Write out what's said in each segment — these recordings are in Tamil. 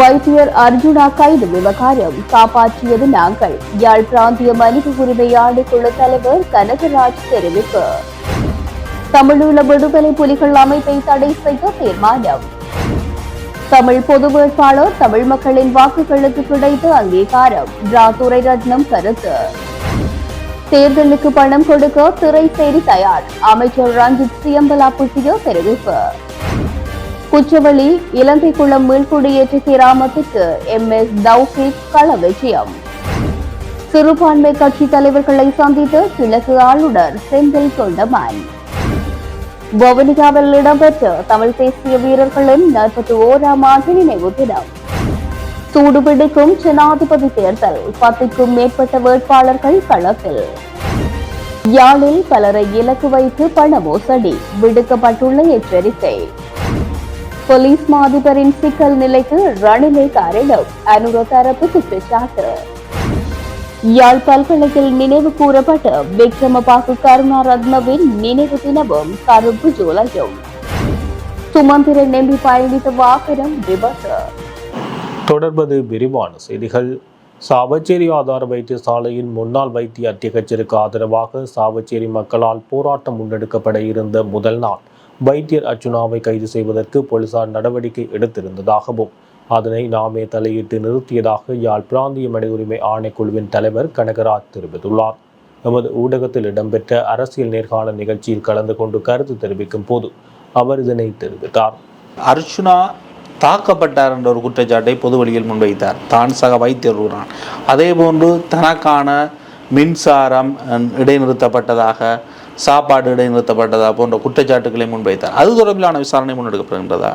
வைத்தியர் அர்ஜுனா கைது விவகாரம். காப்பாற்றியது நாங்கள். யாழ் பிராந்திய மனித உரிமை ஆணைக்குழு தலைவர் கனகராஜ் தெரிவிப்பு. தமிழீழ விடுதலை புலிகள் அமைப்பை தடை செய்ய தீர்மானம். தமிழ் பொது வேட்பாளர் தமிழ் மக்களின் வாக்குகளுக்கு கிடைத்த அங்கீகாரம். ரா துரைரட்னம் கருத்து. தேர்தலுக்கு பணம் கொடுக்க திரை செய்தி தயார். அமைச்சர் ரஞ்சித் சியம்பலா புட்டியோ தெரிவிப்பு. குச்சவெளி இலங்கை குளம் மீள்குடியேற்ற கிராமத்துக்கு எம். எஸ். தௌஃபிக் கள விஜயம். சிறுபான்மை கட்சி தலைவர்களை சந்தித்து கிழக்கு ஆளுநர் செந்தில் தொண்டமான். வவுனியாவில் இடம்பெற்ற தமிழ் தேசிய வீரர்களின் நாற்பத்தி ஓராம் ஆண்டு நினைவு தினம். சூடுபிடிக்கும் ஜனாதிபதி தேர்தல் பத்துக்கும் மேற்பட்ட வேட்பாளர்கள் களத்தில். யாழில் பலரை இலக்கு வைத்து பண மோசடி விடுக்கப்பட்டுள்ள எச்சரிக்கை. போலீஸ் மாதிபரின் சிக்கல் நிலைக்கு ரணிலை காரணம் அனுர தரப்பு குற்றச்சாட்டு. யாழ் பல்கலையில் நினைவு கூறப்பட்ட விக்ரமபாகு கருணாரத்னவின் நினைவு தினமும் கருப்பு ஜூலையும் சுமந்திரன் நம்பி பயணித்த வாகனம் விபத்து. தொடர்பது விரிவான செய்திகள். சாவச்சேரி ஆதார வைத்தியசாலையின் முன்னாள் வைத்திய அத்தியகச்சருக்கு ஆதரவாக சாவச்சேரி மக்களால் போராட்டம் முன்னெடுக்கப்பட இருந்த முதல் நாள். வைத்தியர் அர்ச்சுனாவை கைது செய்வதற்கு போலீசார் நடவடிக்கை எடுத்திருந்ததாகவும் அதனை நாமே தலையிட்டு நிறுத்தியதாக யாழ் பிராந்திய மனித உரிமை ஆணைக்குழுவின் தலைவர் கனகராஜ் தெரிவித்துள்ளார். எமது ஊடகத்தில் இடம்பெற்ற அரசியல் நேர்காணல் நிகழ்ச்சியில் கலந்து கொண்டு கருத்து தெரிவிக்கும் போது அவர் இதனை தெரிவித்தார். அர்ச்சுனா தாக்கப்பட்டார் என்ற ஒரு குற்றச்சாட்டை பொது வழியில் முன்வைத்தார். தான் சக வைத்தியர் கூறினார் அதே போன்று தனக்கான மின்சாரம் இடைநிறுத்தப்பட்டதாக சாப்பாடு இடைநிறுத்தப்பட்டதா போன்ற குற்றச்சாட்டுகளை முன்வைத்தார். அது தொடர்பிலான விசாரணை முன்னெடுக்கப்படுகின்றதா?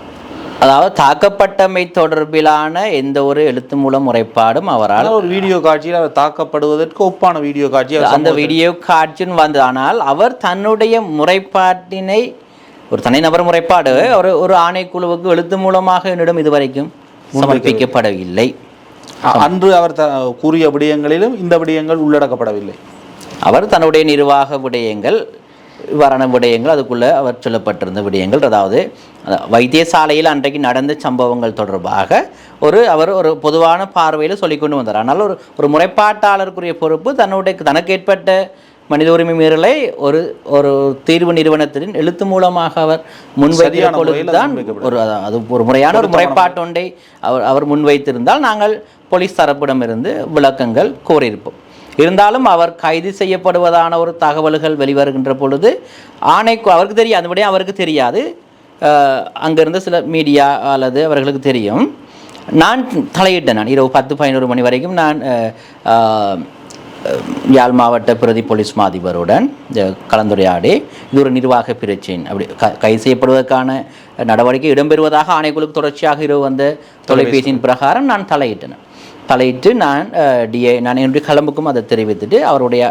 அதாவது தாக்கப்பட்டமை தொடர்பிலான எந்த ஒரு எழுத்து மூலம் முறைப்பாடும் அவரால் ஒரு வீடியோ காட்சியில் அவர் தாக்கப்படுவதற்கு ஒப்பான வீடியோ காட்சி அந்த வீடியோ காட்சின்னு வந்து ஆனால் அவர் தன்னுடைய முறைப்பாட்டினை ஒரு தனிநபர் முறைப்பாடு ஒரு ஒரு ஆணைக்குழுவுக்கு எழுத்து மூலமாக என்னிடம் இதுவரைக்கும் சமர்ப்பிக்கப்படவில்லை. அன்று அவர் கூறிய விடயங்களிலும் இந்த விடயங்கள் உள்ளடக்கப்படவில்லை. அவர் தன்னுடைய நிர்வாக விடயங்கள் இவ்வாறான விடயங்கள் அதுக்குள்ளே அவர் சொல்லப்பட்டிருந்த விடயங்கள் அதாவது அத- வைத்தியசாலையில் அன்றைக்கு நடந்த சம்பவங்கள் தொடர்பாக ஒரு அவர் ஒரு பொதுவான பார்வையில் சொல்லிக் கொண்டு வந்தார் ஆனால் ஒரு ஒரு முறைப்பாட்டாளருக்குரிய பொறுப்பு தன்னுடைய தனக்கு ஏற்பட்ட மனித உரிமை மீறலை ஒரு ஒரு தீர்வு நிறுவனத்தின் எழுத்து மூலமாக அவர் அது பொழுதுதான். ஒரு அது- ஒரு முறையான ஒரு முறைப்பாட்டு ஒன்றை அவர் அவர் முன்வைத்திருந்தால் நாங்கள் போலீஸ் தரப்பிடமிருந்து விளக்கங்கள் கோரியிருப்போம் இருந்தாலும் அவர் கைது செய்யப்படுவதான ஒரு தகவல்கள் வெளிவருகின்ற பொழுது ஆணைக்கு அவருக்கு தெரியாது அந்த அவருக்கு தெரியாது. அஹ், அங்கிருந்த சில மீடியா அல்லது அவர்களுக்கு தெரியும். நான் தலையிட்டேன் நான் இரவு பத்து பதினோரு மணி வரைக்கும் நான் யாழ் மாவட்ட பிரதி போலீஸ் மாதிபருடன் கலந்துரையாடி இது ஒரு நிர்வாக பிரச்சின். அப்படி க கைது செய்யப்படுவதற்கான நடவடிக்கை இடம்பெறுவதாக ஆணைக்குழுக்கு தொடர்ச்சியாக இரவு வந்த தொலைபேசியின் பிரகாரம் நான் தலையிட்டேன். தலையிட்டு நான் டிஏ நான் என்னுடைய கிளம்புக்கும் அதை தெரிவித்துட்டு அவருடைய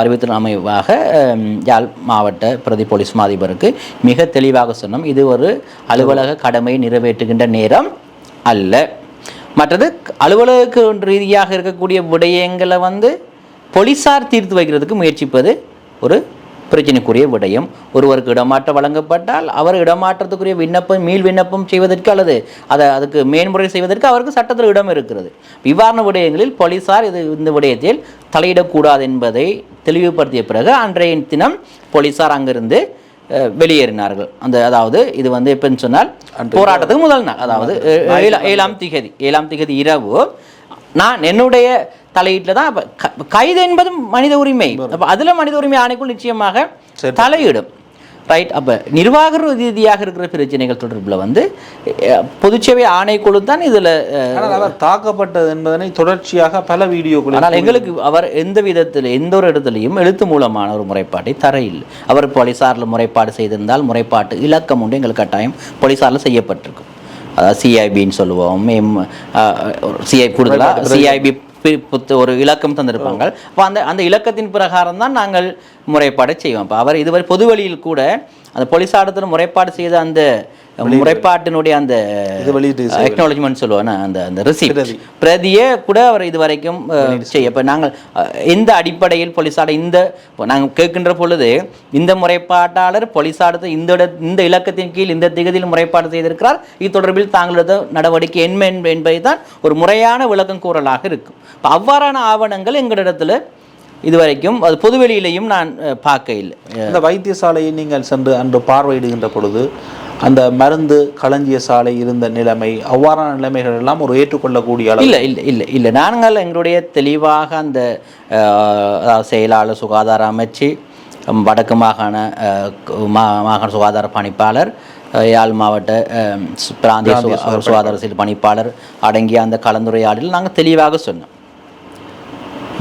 அறிவித்தின் அமைவாக யாழ் மாவட்ட பிரதி போலீஸ் மாதிபருக்கு மிக தெளிவாக சொன்னோம். இது ஒரு அலுவலக கடமையை நிறைவேற்றுகின்ற நேரம் அல்ல. மற்றது அலுவலக ரீதியாக இருக்கக்கூடிய விடயங்களை வந்து போலீசார் தீர்த்து வைக்கிறதுக்கு முயற்சிப்பது ஒரு பிரச்சனைக்குரிய விடயம். ஒருவருக்கு இடமாற்றம் வழங்கப்பட்டால் அவர் இடமாற்றத்துக்குரிய விண்ணப்பம் மீள் விண்ணப்பம் செய்வதற்கு அல்லது அதை அதுக்கு மேன்முறை செய்வதற்கு அவருக்கு சட்டத்தில் இடம் இருக்கிறது. இவ்வாறான விடயங்களில் போலீசார் இது இந்த விடயத்தில் தலையிடக்கூடாது என்பதை தெளிவுபடுத்திய பிறகு அன்றைய தினம் போலீசார் அங்கிருந்து வெளியேறினார்கள். அந்த அதாவது இது வந்து எப்படின்னு சொன்னால் போராட்டத்துக்கு முதல் நாள். அதாவது ஏழாம் திகதி ஏழாம் திகதி இரவு நான் என்னுடைய தலையீட்டில் தான் அப்ப க- கைது என்பதும் மனித உரிமை. அப்போ அதில் மனித உரிமை ஆணைக்குள் நிச்சயமாக தலையிடும். ரைட் அப்போ நிர்வாக ரீதியாக இருக்கிற பிரச்சனைகள் தொடர்பில் வந்து பொதுச்சேவை ஆணைக்குழு தான் இதில் அவர் தாக்கப்பட்டது என்பதனை தொடர்ச்சியாக பல வீடியோக்களில் ஆனால் எங்களுக்கு அவர் எந்த விதத்தில் எந்த ஒரு இடத்துலையும் எழுத்து மூலமான ஒரு முறைப்பாட்டை தர இல்லை அவர் போலீஸாரில் முறைப்பாடு செய்திருந்தால் முறைப்பாட்டு இலக்கம் உண்டு எங்களுக்கு கட்டாயம் போலீஸாரில் செய்யப்பட்டிருக்கும். அதாவது சிஐபின்னு சொல்லுவோம். சிஐ கூடுதலாக சிஐபி ஒரு இலக்கம் தந்திருப்பாங்க. அப்போ அந்த அந்த இலக்கத்தின் பிரகாரம் தான் நாங்கள் முறைப்பாடு செய்வோம். அப்போ அவர் இதுவரை பொது வழியில் கூட அந்த போலீஸ் ஆடத்தில் முறைப்பாடு செய்த அந்த முறைப்பாட்டினுடைய அந்த அக்னாலஜ்மெண்ட் சொல்லுவாங்க அந்த அந்த ரிசீப்ட் பிரதி. பிரதியை கூட அவர் இது வரைக்கும் செய்ய இப்போ நாங்கள் எந்த அடிப்படையில் போலீஸாட இந்த நாங்கள் கேட்கின்ற பொழுது இந்த முறைப்பாட்டாளர் போலீஸாடத்தை இந்த இந்த இலக்கத்தின் கீழ் இந்த திகதியில் முறைப்பாடு செய்திருக்கிறார். இது தொடர்பில் தாங்களது நடவடிக்கை என்ன என்ப- என்பதை தான் ஒரு முறையான விளக்கம் கூறலாக இருக்கும். அவ்வாறான ஆவணங்கள் எங்களிடத்தில் இதுவரைக்கும் அது பொதுவெளியிலையும் நான் பார்க்க இல்லை அந்த வைத்தியசாலையை நீங்கள் சென்று அன்று பார்வையிடுகின்ற பொழுது அந்த மருந்து களஞ்சிய சாலை இருந்த நிலைமை அவ்வாறான நிலைமைகள் எல்லாம் ஒரு ஏற்றுக்கொள்ளக்கூடிய இல்லை இல்லை இல்லை இல்லை. நாங்கள் எங்களுடைய தெளிவாக அந்த செயலாளர் சுகாதார அமைச்சு வடக்கு மாகாண மாகாண சுகாதார பணிப்பாளர் யாழ் மாவட்ட பிராந்திய சுகா- சுகாதார செயல் பணிப்பாளர் அடங்கிய அந்த கலந்துரையாடலில் நாங்கள் தெளிவாக சொன்னோம்.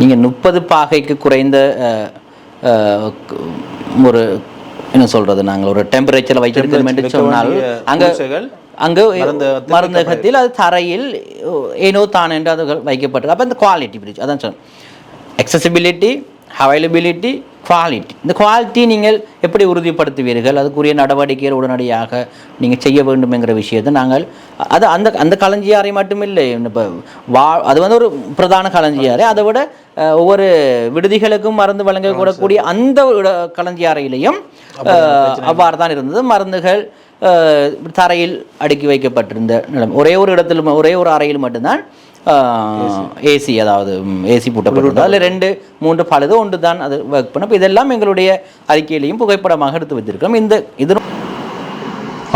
நீங்கள் முப்பது பாகைக்கு குறைந்த ஒரு என்ன சொல்றது நாங்கள் ஒரு டெம்பரேச்சர் வைத்திருக்கோம் என்று சொன்னால் அங்கே அங்கே மருந்தகத்தில் அது தரையில் ஏனோ தான் என்று அது வைக்கப்பட்டிருக்கு அப்போ இந்த குவாலிட்டி பிரிச்சு அதான் சொன்னேன். Accessibility அவைலபிலிட்டி குவாலிட்டி இந்த குவாலிட்டி நீங்கள் எப்படி உறுதிப்படுத்துவீர்கள்? அதுக்குரிய நடவடிக்கைகள் உடனடியாக நீங்கள் செய்ய வேண்டும் என்கிற விஷயத்தை நாங்கள் அது அந்த அந்த களஞ்சியாரை மட்டுமில்லை. இப்போ வா அது வந்து ஒரு பிரதான களஞ்சியாரை. அதை விட ஒவ்வொரு விடுதிகளுக்கும் மருந்து வழங்கக்கூடக்கூடிய அந்த களஞ்சியாரையிலையும் அவ்வாறு தான் இருந்தது. மருந்துகள் தரையில் அடுக்கி வைக்கப்பட்டிருந்த நிலைமை. ஒரே ஒரு இடத்தில் ம- ஒரே ஒரு அறையில் மட்டும்தான் ஏசி. அதாவது ஏசி பூட்டப்பட்டிருந்தது. அதில் ரெண்டு மூன்று பழுது ஒன்று தான் அது ஒர்க் பண்ண. இதெல்லாம் எங்களுடைய அறிக்கையிலையும் புகைப்படமாக எடுத்து வைத்திருக்கிறோம் இந்த இது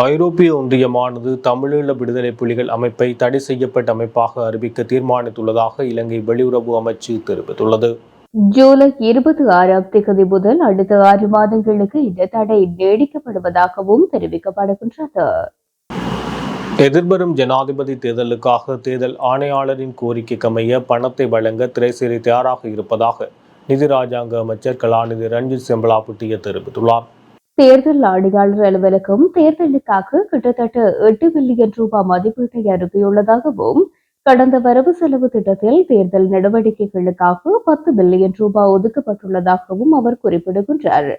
ஐரோப்பிய ஒன்றியமானது தமிழீழ விடுதலை புலிகள் அமைப்பை தடை செய்யப்பட்ட அமைப்பாக அறிவிக்க தீர்மானித்துள்ளதாக இலங்கை வெளியுறவு அமைச்சு தெரிவித்துள்ளது. ஜூலை இருபத்தி ஆறாம் தேதி முதல் அடுத்த ஆறு மாதங்களுக்கு இந்த தடை நீடிக்கப்படுவதாகவும் தெரிவிக்கப்படுகின்றது. எதிர்வரும் ஜனாதிபதி தேர்தலுக்காக தேர்தல் ஆணையாளரின் கோரிக்கைக்கமைய பணத்தை வழங்க திரைசேரி தயாராக இருப்பதாக நிதி ராஜாங்க அமைச்சர் கலாநிதி ரஞ்சித் செம்பலாபுட்டிய தெரிவித்துள்ளார். தேர்தல் ஆணையாளர் அலுவலகம் தேர்தலுக்காக கிட்டத்தட்ட எட்டு பில்லியன் ரூபாய் மதிப்பீட்டை அனுப்பியுள்ளதாகவும் கடந்த வரவு செலவு திட்டத்தில் தேர்தல் நடவடிக்கைகளுக்காக பத்து பில்லியன் ரூபாய் ஒதுக்கப்பட்டுள்ளதாகவும் அவர் குறிப்பிடுகின்றார்.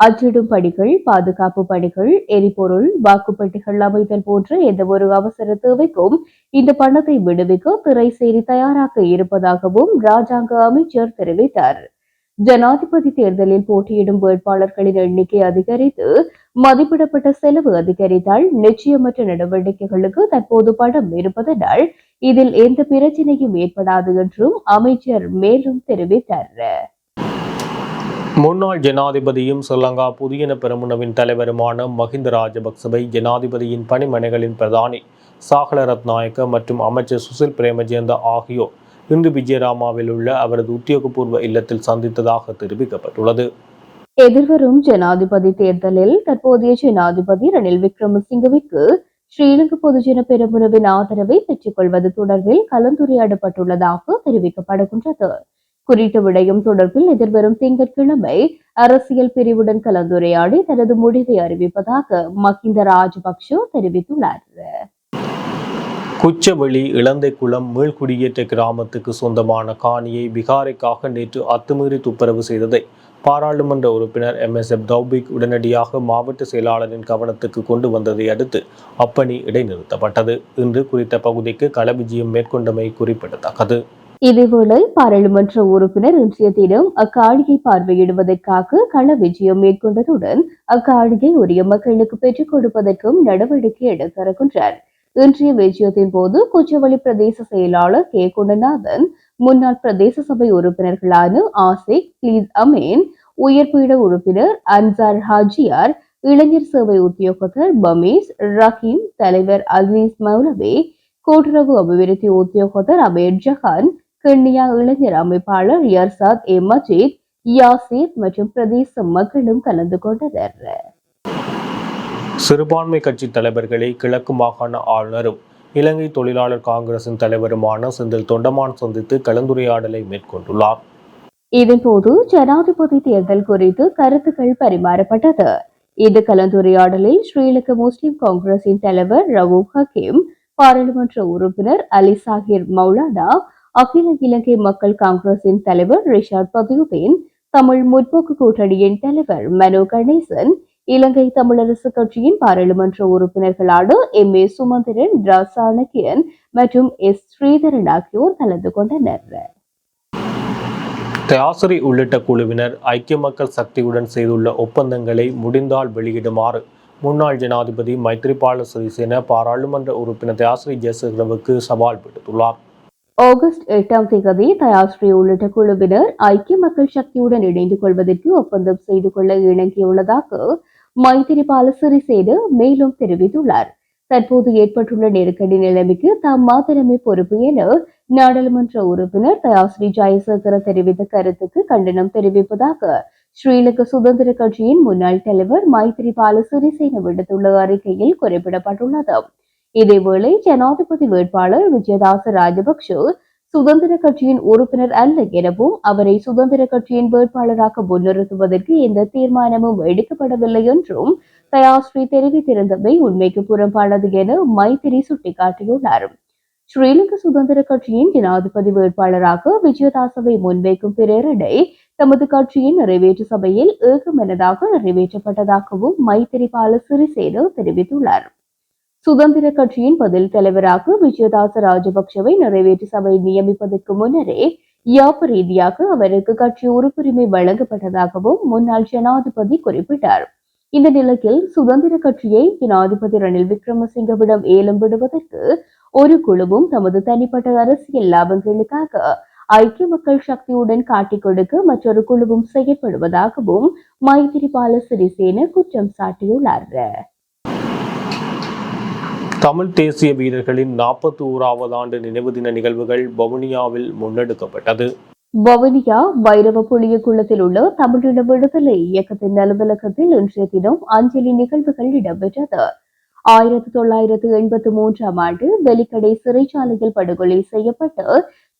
அச்சிடும் பணிகள் பாதுகாப்பு பணிகள் எரிபொருள் வாக்குப்பெட்டிகள் அமைத்தல் போன்ற எந்த ஒரு அவசர தேவைக்கும் இந்த பணத்தை விடுவிக்க திரைசேரி தயாராக இருப்பதாகவும் ராஜாங்க அமைச்சர் தெரிவித்தார். ஜனாதிபதி தேர்தலில் போட்டியிடும் வேட்பாளர்களின் எண்ணிக்கை அதிகரித்து மதிப்பிடப்பட்ட செலவு அதிகரித்தால் நிச்சயமற்ற நடவடிக்கைகளுக்கு தற்போது படம் இருப்பதனால் இதில் எந்த பிரச்சனையும் ஏற்படாது என்றும் அமைச்சர் மேலும் தெரிவித்தார். முன்னாள் ஜனாதிபதியும் ஸ்ரீலங்கா புதியன பெருமுனவின் தலைவருமான மஹிந்த ராஜபக்சவை ஜனாதிபதியின் பணிமனைகளின் பிரதானி சாகல ரத்நாயக்க மற்றும் அமைச்சர் சுசில் பிரேமஜேந்த ஆகியோர் இன்று விஜயராமாவில் உள்ள அவரது உத்தியோகபூர்வ இல்லத்தில் சந்தித்ததாக தெரிவிக்கப்பட்டுள்ளது. எதிர்வரும் ஜனாதிபதி தேர்தலில் தற்போதைய ஜனாதிபதி ரணில் விக்ரமசிங்கவிற்கு ஸ்ரீலங்கா பொதுஜன பெருமுனவின் ஆதரவை பெற்றுக் கொள்வது தொடர்பில் கலந்துரையாடப்பட்டுள்ளதாக தெரிவிக்கப்படுகின்றது. குறித்த விடயம் தொடர்பில் எதிர்வரும் திங்கட்கிழமை அரசியல் பிரிவுடன் கலந்துரையாடி தனது முடிவை அறிவிப்பதாக மஹிந்த ராஜபக்ஷ தெரிவித்துள்ளார். குச்சவெளி இளந்தைக்குளம் மீள்குடியேற்ற கிராமத்துக்கு சொந்தமான காணியை பிகாரைக்காக நேற்று அத்துமீறி துப்புரவு செய்ததை பாராளுமன்ற உறுப்பினர் எம். எஸ். எப். தௌபிக் உடனடியாக மாவட்ட செயலாளரின் கவனத்துக்கு கொண்டு வந்ததை அடுத்து அப்பணி இடைநிறுத்தப்பட்டது. இன்று குறித்த பகுதிக்கு களவிஜயம் மேற்கொண்டமை குறிப்பிடத்தக்கது. இதேவேளை பாராளுமன்ற உறுப்பினர் இன்றைய தினம் அக்காணியை பார்வையிடுவதற்காக கள விஜயம் மேற்கொண்டதுடன் அக்காணியை உரிய மக்களுக்கு பெற்றுக் கொடுப்பதற்கும் நடவடிக்கை எடுத்திருக்கின்றார் இன்றைய விஜயத்தின் போது குச்சவெளி பிரதேச செயலாளர் கே. குண்டநாதன் முன்னாள் பிரதேச சபை உறுப்பினர்களான ஆசிக் பிளீஸ் அமீன் உயர்பீட உறுப்பினர் அன்சார் ஹாஜியார் இளைஞர் சேவை உத்தியோகத்தர் பமீஸ் ரஹீம் தலைவர் அசீஸ் மௌலவி கூட்டுறவு அபிவிருத்தி உத்தியோகத்தர் அமீர் ஜஹான் கிண்ணியா இளைஞர் அமைப்பாளர் யர்சாத் ஏ மஜீத் யாசிர் மற்றும் பிரதேச மக்களும் கலந்து கொண்டனர். சிறுபான்மை கட்சி தலைவர்களை கிழக்கு மாகாண ஆளுநரும் இலங்கை தொழிலாளர் காங்கிரசின் தலைவருமான செந்தில் தொண்டமான் சந்தித்து கலந்துரையாடலை மேற்கொண்டுள்ளார். இதன்போது ஜனாதிபதி தேர்தல் குறித்து கருத்துக்கள் பரிமாறப்பட்டது. இந்த கலந்துரையாடலில் ஸ்ரீலங்கா முஸ்லிம் காங்கிரசின் தலைவர் ரவூப் ஹக்கீம் பாராளுமன்ற உறுப்பினர் அலி சாஹிர் மௌலானா அகில இலங்கை மக்கள் காங்கிரசின் தலைவர் ரிஷாட் பதியுதீன் தமிழ் முற்போக்கு கூட்டணியின் தலைவர் மனோ கணேசன் இலங்கை தமிழரசு கட்சியின் பாராளுமன்ற உறுப்பினர்களான எம். ஏ. சுமந்திரன் ரா சாணக்கியன் மற்றும் எஸ். ஸ்ரீதரன் ஆகியோர் கலந்து கொண்டனர். தியாசரி உள்ளிட்ட குழுவினர் ஐக்கிய மக்கள் சக்தியுடன் செய்துள்ள ஒப்பந்தங்களை முடிந்தால் வெளியிடுமாறு முன்னாள் ஜனாதிபதி மைத்ரிபால சிறிசேன பாராளுமன்ற உறுப்பினர் தியாசரி ஜெயசேகரவுக்கு சவால் விடுத்துள்ளார். ஆகஸ்ட் எட்டாம் தேதி தயாஸ்ரீ உள்ளிட்ட குழுவினர் ஐக்கிய மக்கள் சக்தியுடன் இணைந்து கொள்வதற்கு ஒப்பந்தம் செய்து கொள்ள இணங்கியுள்ளதாக மைத்திரிபால சிறிசேன மேலும் தெரிவித்துள்ளார். தற்போது ஏற்பட்டுள்ள நெருக்கடி நிலைமைக்கு தாம் மாத்திரமே பொறுப்பு என நாடாளுமன்ற உறுப்பினர் தயாஸ்ரீ ஜெயசேகர தெரிவித்த கருத்துக்கு கண்டனம் தெரிவிப்பதாக ஸ்ரீலங்கா சுதந்திர கட்சியின் முன்னாள் தலைவர் மைத்திரிபால சிறிசேன விடுத்துள்ள அறிக்கையில் குறிப்பிடப்பட்டுள்ளது. இதேவேளை ஜனாதிபதி வேட்பாளர் விஜயதாச ராஜபக்ஷ சுதந்திர கட்சியின் உறுப்பினர் அல்ல எனவும் அவரை சுதந்திர கட்சியின் வேட்பாளராக முன்னிறுத்துவதற்கு எந்த தீர்மானமும் எடுக்கப்படவில்லை என்றும் தயாஸ்ரீ தெரிவித்திருந்தவை உண்மைக்கு புறம்பானது என மைத்திரி சுட்டிக்காட்டியுள்ளார். ஸ்ரீலங்கா சுதந்திர கட்சியின் ஜனாதிபதி வேட்பாளராக விஜயதாசவை முன்வைக்கும் பிரேரணை தமது கட்சியின் நிறைவேற்று சபையில் ஏகமனதாக நிறைவேற்றப்பட்டதாகவும் மைத்திரிபால சிறிசேன தெரிவித்துள்ளார். சுதந்திர கட்சியின் பதில் தலைவராக விஜயதாச ராஜபக்சவை நிறைவேற்று சபை நியமிப்பதற்கு முன்னரே யாப்பு ரீதியாக அவருக்கு கட்சி உறுப்புரிமை வழங்கப்பட்டதாகவும் முன்னாள் ஜனாதிபதி குறிப்பிட்டார். இந்த நிலையில் சுதந்திர கட்சியை ஜனாதிபதி ரணில் விக்ரமசிங்கவிடம் ஏலம் விடுவதற்கு ஒரு குழுவும் தமது தனிப்பட்ட அரசியல் லாபங்களுக்காக ஐக்கிய மக்கள் சக்தியுடன் காட்டிக் கொடுக்க மற்றொரு குழுவும் செயற்படுவதாகவும் மைத்திரிபால சிறிசேன குற்றம் சாட்டியுள்ளார். தமிழ் தேசிய வீரர்களின் நாற்பத்தி ஓராவது ஆண்டு நினைவு தின நிகழ்வுகள் வவுனியாவில் முன்னெடுக்கப்பட்டது. வவுனியா வைரவ புளிய குளத்தில் உள்ள தமிழின விடுதலை இயக்கத்தின் அலுவலகத்தில் இன்றைய தினம் அஞ்சலி நிகழ்வுகள் இடம்பெற்றது. ஆயிரத்தி தொள்ளாயிரத்து எண்பத்தி மூன்றாம் ஆண்டு வெலிக்கடை சிறைச்சாலையில் படுகொலை செய்யப்பட்டு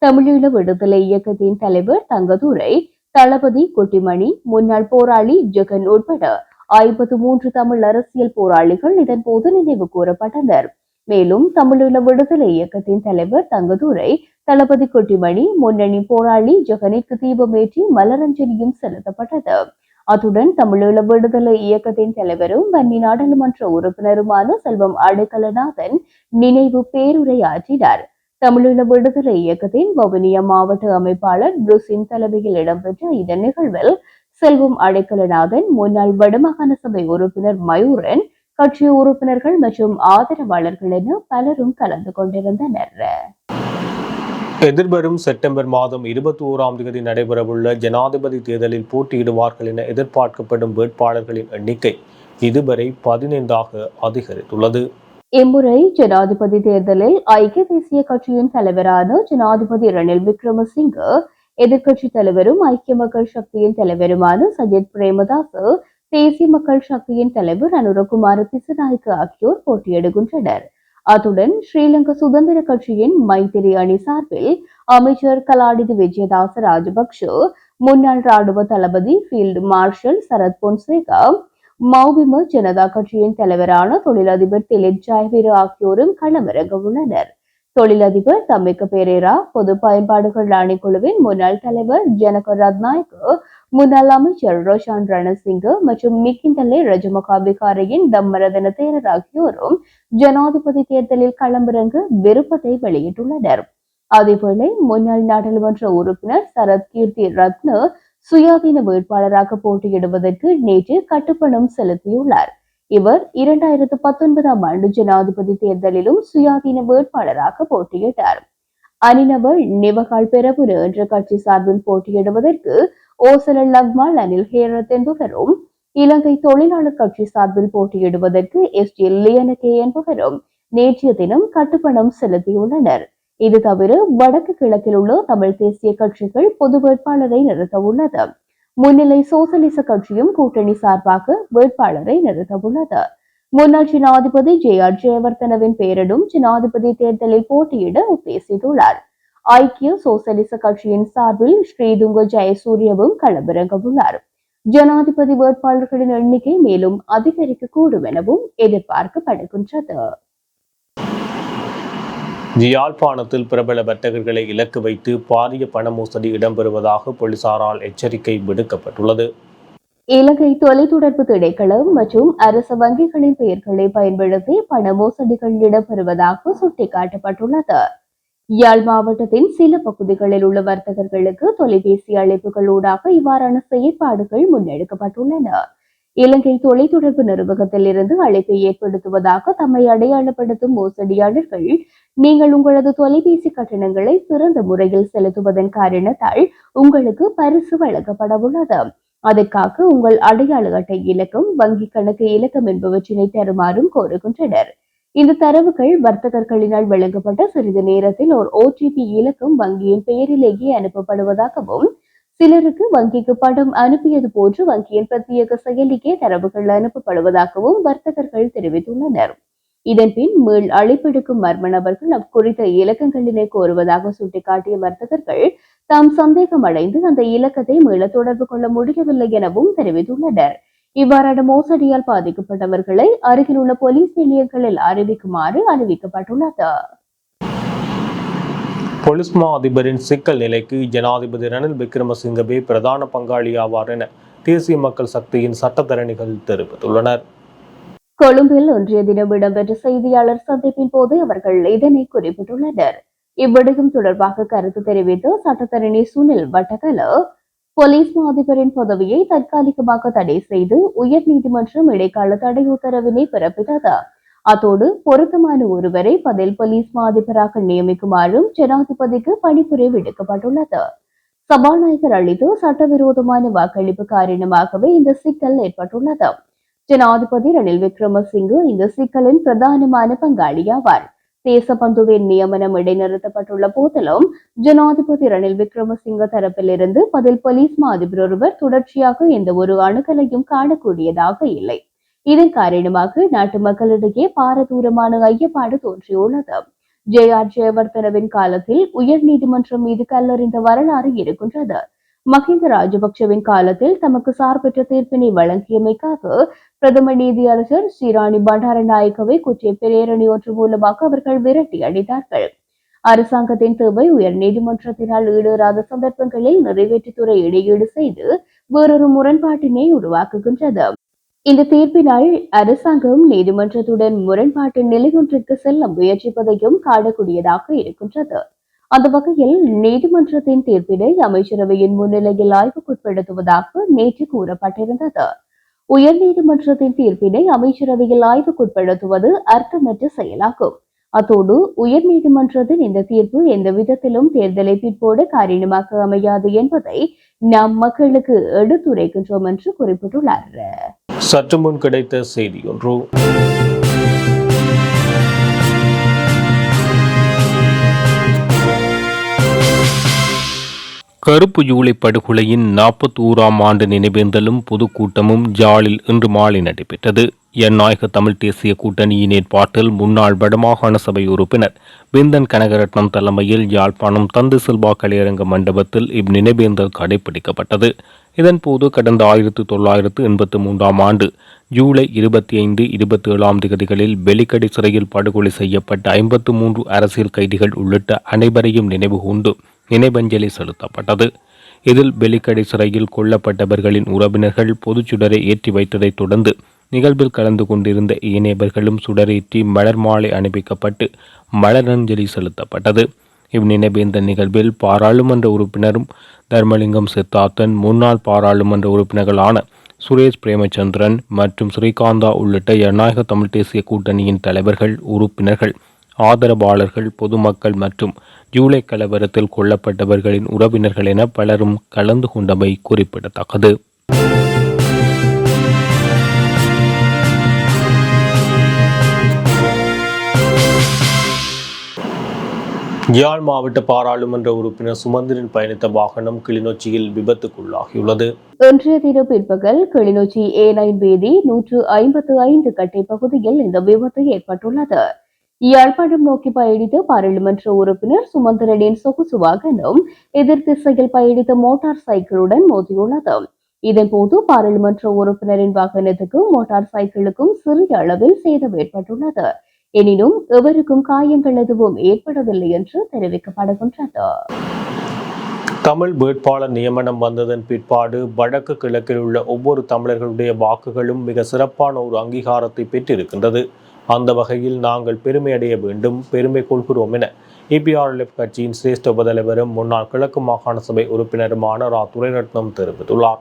தமிழீழ விடுதலை இயக்கத்தின் தலைவர் தங்கதுரை தளபதி குட்டிமணி முன்னாள் போராளி ஜெகன் உட்பட ஐம்பத்து மூன்று தமிழ் அரசியல் போராளிகள் இதன் போது நினைவு கூறப்பட்டனர். மேலும் தமிழீழ விடுதலை இயக்கத்தின் தலைவர் தங்கதுரை தளபதி கொட்டிமணி முன்னணி போராளி ஜெகனிற்கு தீபமேற்றி மலரஞ்சலியும் செலுத்தப்பட்டது. அத்துடன் தமிழீழ விடுதலை இயக்கத்தின் தலைவரும் வன்னி நாடாளுமன்ற உறுப்பினருமான செல்வம் அடைக்கலநாதன் நினைவு பேருரையாற்றினார். தமிழீழ விடுதலை இயக்கத்தின் வவுனியா மாவட்ட அமைப்பாளர் புருசின் தலைமையில் இடம்பெற்ற இந்த நிகழ்வில் செல்வம் அடைக்கலநாதன் முன்னாள் வடமாகாண சபை உறுப்பினர் மயூரன் கட்சி உறுப்பினர்கள் மற்றும் ஆதரவாளர்கள் என பலரும் கலந்து கொண்டிருந்தனர். எதிர்வரும் செப்டம்பர் மாதம் இருபத்தி ஓராம் தேதி நடைபெறவுள்ள ஜனாதிபதி தேர்தலில் போட்டியிடுவார்கள் என எதிர்பார்க்கப்படும் வேட்பாளர்களின் எண்ணிக்கை இதுவரை பதினைந்தாக அதிகரித்துள்ளது. இம்முறை ஜனாதிபதி தேர்தலில் ஐக்கிய தேசிய கட்சியின் தலைவரான ஜனாதிபதி ரணில் விக்ரமசிங்க எதிர்க்கட்சி தலைவரும் ஐக்கிய மக்கள் சக்தியின் தலைவருமான சஜித் பிரேமதாஸ் தேசிய மக்கள் சக்தியின் தலைவர் அனுரகுமார திசநாயக்க ஆகியோர் போட்டியிடுகின்றனர். அத்துடன் ஸ்ரீலங்கா சுதந்திர கட்சியின் மைத்திரி அணி சார்பில் அமைச்சர் கலாநிதி விஜயதாச ராஜபக்ஷ முன்னாள் ராணுவ தளபதி ஃபீல்டு மார்ஷல் சரத் பொன்சேகா மௌபிம ஜனதா கட்சியின் தலைவரான தொழிலதிபர் திலிப் ஜாய்வீர ஆகியோரும் களமிறங்க உள்ளனர். தொழிலதிபர் தம்மிக்க பெரேரா பொது பயன்பாடுகள் ஆணைக்குழுவின் முன்னாள் தலைவர் ஜனக ரத்நாயக் முன்னாள் அமைச்சர் ரோஷான் ரணசிங்க மற்றும் மிக்கிந்தலை ரஜமகாபிகாரையின் தம்மரதன தேரர் ஆகியோரும் ஜனாதிபதி தேர்தலில் களமிறங்க விருப்பத்தை வெளியிட்டுள்ளனர். அதேவேளை முன்னாள் நாடாளுமன்ற உறுப்பினர் சரத் கீர்த்தி ரத்ன சுயாதீன வேட்பாளராக போட்டியிடுவதற்கு நேற்று கட்டுப்பணம் செலுத்தியுள்ளார். இவர் இரண்டாயிரத்து பத்தொன்பதாம் ஆண்டு ஜனாதிபதி தேர்தலிலும் சுயாதீன வேட்பாளராக போட்டியிட்டார். அணிநபர் நிவகால் பெரபுர என்ற கட்சி சார்பில் போட்டியிடுவதற்கு ஓசலல் லக்மால் அனில் ஹேரத் என்பவரும் இலங்கை தொழிலாளர் கட்சி சார்பில் போட்டியிடுவதற்கு எஸ் டி லியனகே என்பவரும் நேற்றைய தினம் கட்டுப்பணம் செலுத்தியுள்ளனர். இது தவிர வடக்கு கிழக்கில் உள்ள தமிழ் தேசிய கட்சிகள் பொது வேட்பாளரை நிறுத்த உள்ளது முன்னிலை சோசலிச கட்சியும் கூட்டணி சார்பாக வேட்பாளரை நிறுத்தவுள்ளது முன்னாள் ஜனாதிபதி ஜே ஆர் ஜெயவர்தனவின் பெயரிடும் ஜனாதிபதி தேர்தலில் போட்டியிட உத்தேசித்துள்ளார். ஐக்கிய சோசலிச கட்சியின் சார்பில் ஸ்ரீதுங்க ஜெயசூரியவும் களமிறங்கவுள்ளார். ஜனாதிபதி வேட்பாளர்களின் எண்ணிக்கை மேலும் அதிகரிக்கக்கூடும் எனவும் எதிர்பார்க்கப்படுகின்றது. யாழ்ப்பாணத்தில் பிரபல வர்த்தகர்களை இலக்கு வைத்து பாரிய பண மோசடி இடம்பெறுவதாக போலீசாரால் எச்சரிக்கை விடுக்கப்பட்டுள்ளது. இலங்கை தொலைத்தொடர்பு திணைக்களம் மற்றும் அரசு வங்கிகளின் பெயர்களை பயன்படுத்தி பண மோசடிகள் இடம்பெறுவதாக சுட்டிக்காட்டப்பட்டுள்ளது. யாழ் மாவட்டத்தின் சில பகுதிகளில் உள்ள வர்த்தகர்களுக்கு தொலைபேசி அழைப்புகளூடாக இவ்வாறான செயற்பாடுகள் முன்னெடுக்கப்பட்டுள்ளன. இலங்கை தொலைத்தொடர்பு நிறுவகத்தில் இருந்து அழைப்பை ஏற்படுத்துவதாக தம்மை அடையாளப்படுத்தும் மோசடியாளர்கள் நீங்கள் உங்களது தொலைபேசி கட்டணங்களை சிறந்த முறையில் செலுத்துவதன் காரணத்தால் உங்களுக்கு பரிசு வழங்கப்பட உள்ளது. அதற்காக உங்கள் அடையாள அட்டை இலக்கம் வங்கி கணக்கு இலக்கம் என்பவற்றினை தருமாறும் கோருகின்றனர். இந்த தரவுகள் வர்த்தகர்களினால் வழங்கப்பட்ட சிறிது நேரத்தில் ஒரு ஓடிபி இலக்கம் வங்கியின் பெயரிலேயே அனுப்பப்படுவதாகவும் சிலருக்கு வங்கிக்கு படம் அனுப்பியது போன்று வங்கியின் பிரத்யேக செயலிக்கே தரவுகள் அனுப்பப்படுவதாகவும் வர்த்தகர்கள் தெரிவித்துள்ளனர். இதன்பின் மீள் அழைப்பெடுக்கும் மர்ம நபர்கள் அக்குறித்த இலக்கங்களினை கோருவதாக சுட்டிக்காட்டிய வர்த்தகர்கள் தாம் சந்தேகம் அடைந்து அந்த இலக்கத்தை மீள தொடர்பு கொள்ள முடியவில்லை எனவும் தெரிவித்துள்ளனர். இவ்வாறான மோசடியால் பாதிக்கப்பட்டவர்களை அருகில் உள்ள போலீஸ் நிலையங்களில் அறிவிக்குமாறு அறிவிக்கப்பட்டுள்ளது. பொலிஸ்மா அதிபரின் சிக்கல் நிலைக்கு ஜனாதிபதி ரணில் விக்ரமசிங்கவே பிரதான பங்காளியாவார் என தேசிய மக்கள் சக்தியின் சட்டத்தரணிகள் தெரிவித்துள்ளனர். கொழும்பில் ஒன்றிய தினம் இடம்பெற்ற செய்தியாளர் சந்திப்பின் போது அவர்கள் இதனை குறிப்பிட்டுள்ளனர். இவ்விடயம் தொடர்பாக கருத்து தெரிவித்த சட்டத்தரணி சுனில் வட்டகல போலீஸ் அதிபரின் பதவியை தற்காலிகமாக தடை செய்து உயர் நீதிமன்றம் இடைக்கால தடை உத்தரவினை பிறப்பித்தது. அத்தோடு பொருத்தமான ஒருவரை பதில் போலீஸ் மாதிபராக நியமிக்குமாறும் ஜனாதிபதிக்கு பணிப்புரை விடுக்கப்பட்டுள்ளது. சபாநாயகர் அளித்து சட்டவிரோதமான வாக்களிப்பு காரணமாகவே இந்த சிக்கல் ஏற்பட்டுள்ளது. ஜனாதிபதி ரணில் விக்ரமசிங்கே இந்த சிக்கலின் பிரதானமான பங்காளியாவார். தேசபந்துவின் நியமனம் இடைநிறுத்தப்பட்டுள்ள போதிலும் ஜனாதிபதி ரணில் விக்ரமசிங்க தரப்பிலிருந்து பதில் போலீஸ் மா அதிபர் ஒருவர் தொடர்ச்சியாக எந்த ஒரு அணுகலையும் காணக்கூடியதாக இல்லை. இதன் காரணமாக நாட்டு மக்களிடையே பாரதூரமான ஐயப்பாடு தோன்றியுள்ளது. ஜே ஆர் ஜெயவர்தனவின் காலத்தில் உயர் நீதிமன்றம் மீது கல்லறிந்த வரலாறு இருக்கின்றது. மஹிந்த ராஜபக்சவின் காலத்தில் தமக்கு சார்பற்ற தீர்ப்பினை வழங்கியமைக்காக பிரதம நீதியரசர் ஸ்ரீராணி பண்டாரநாயக்கவை குற்ற பிரேரணி ஒன்று மூலமாக அவர்கள் விரட்டி அடித்தார்கள். அரசாங்கத்தின் தேவை உயர் நீதிமன்றத்தினால் ஈடுறாத சந்தர்ப்பங்களில் நிறைவேற்றுத்துறை இடையீடு செய்து வேறொரு முரண்பாட்டினை உருவாக்குகின்றது. இந்த தீர்ப்பினால் அரசாங்கம் நீதிமன்றத்துடன் முரண்பாட்டு நிலையொன்றிற்கு செல்ல முயற்சிப்பதையும் காணக்கூடியதாக இருக்கின்றது. அந்த வகையில் நீதிமன்றத்தின் தீர்ப்பினை அமைச்சரவையின் முன்னிலையில் ஆய்வுக்குட்படுத்துவதாக நேற்று கூறப்பட்டிருந்தது. உயர் நீதிமன்றத்தின் தீர்ப்பினை அமைச்சரவையில் ஆய்வுக்குட்படுத்துவது அர்த்தமற்ற செயலாகும். அத்தோடு உயர் நீதிமன்றத்தின் இந்த தீர்ப்பு எந்த விதத்திலும் தேர்தலை பிற்போட காரணமாக அமையாது என்பதை நாம் மக்களுக்கு எடுத்துரைக்கின்றோம் என்று குறிப்பிட்டுள்ளார். சற்று முன் கிடைத்த செய்தி ஒன்று. கருப்பு ஜூலை படுகொலையின் நாற்பத்தி ஓராம் ஆண்டு நினைவேந்தலும் பொதுக்கூட்டமும் ஜாலில் இன்று மாலை நடைபெற்றது. எந்நாயக தமிழ் தேசிய கூட்டணியின் ஏற்பாட்டில் முன்னாள் வடமாகாண சபை உறுப்பினர் விந்தன் கனகரட்னம் தலைமையில் யாழ்ப்பாணம் தந்து செல்வா கலையரங்க மண்டபத்தில் இந்நினைவேந்தல் கடைபிடிக்கப்பட்டது. இதன்போது கடந்த ஆயிரத்தி தொள்ளாயிரத்து எண்பத்தி மூன்றாம் ஆண்டு ஜூலை இருபத்தி ஐந்து இருபத்தி ஏழாம் திகதிகளில் வெலிக்கடை சிறையில் படுகொலை செய்யப்பட்ட ஐம்பத்து மூன்று அரசியல் கைதிகள் உள்ளிட்ட அனைவரையும் நினைவு கூர்ந்து நினைவஞ்சலி செலுத்தப்பட்டது. இதில் வெலிக்கடை சிறையில் கொல்லப்பட்டவர்களின் உறவினர்கள் பொதுச்சுடரை ஏற்றி வைத்ததைத் தொடர்ந்து நிகழ்வில் கலந்து கொண்டிருந்த இணையவர்களும் சுடரேற்றி மலர் மாலை அனுப்பிக்கப்பட்டு மலரஞ்சலி செலுத்தப்பட்டது. இவ்நினைவேந்த நிகழ்வில் பாராளுமன்ற உறுப்பினரும் தர்மலிங்கம் சித்தார்த்தன் முன்னாள் பாராளுமன்ற உறுப்பினர்களான சுரேஷ் பிரேமச்சந்திரன் மற்றும் ஸ்ரீகாந்தா உள்ளிட்ட ஜனநாயக தமிழ் தேசிய கூட்டணியின் தலைவர்கள் உறுப்பினர்கள் ஆதரவாளர்கள் பொதுமக்கள் மற்றும் ஜூலை கலவரத்தில் கொல்லப்பட்டவர்களின் உறவினர்கள் என பலரும் கலந்து கொண்டமை குறிப்பிடத்தக்கது. யாழ் மாவட்ட பாராளுமன்ற உறுப்பினர் சுமந்திரன் பயணித்த வாகனம் கிளிநொச்சியில் விபத்துக்குள்ளாகியுள்ளது. இன்றைய தினம் பிற்பகல் கிளிநொச்சி ஏ நைன் வீதி நூற்று ஐம்பத்து ஐந்து கட்டை பகுதியில் இந்த விபத்து ஏற்பட்டுள்ளது. யாழ்ப்பாணம் நோக்கி பயணித்த பாராளுமன்ற உறுப்பினர் சுமந்திரனின் சொகுசு வாகனம் எதிர் திசையில் பயணித்த மோட்டார் சைக்கிளுடன் மோதியுள்ளது. இதன்போது பாராளுமன்ற உறுப்பினரின் வாகனத்துக்கும் மோட்டார் சைக்கிளுக்கும் சிறிய அளவில் சேதம் ஏற்பட்டுள்ளது. எனினும் எவருக்கும் காயங்கள் எதுவும் ஏற்படவில்லை என்று தெரிவிக்கப்படுகின்றது. தமிழ் வேட்பாளர் நியமனம் வந்ததன் பிற்பாடு வடக்கு கிழக்கில் உள்ள ஒவ்வொரு தமிழர்களுடைய வாக்குகளும் மிக சிறப்பான ஒரு அங்கீகாரத்தை பெற்றிருக்கின்றது. அந்த வகையில் நாங்கள் பெருமையடைய வேண்டும் பெருமை கொள்கிறோம் என இபிஆர்எல்எஃப் கட்சியின் சிரேஷ்ட உபதலைவரும் முன்னாள் கிழக்கு மாகாண சபை உறுப்பினருமான ரா. துரைரத்னம் தெரிவித்துள்ளார்.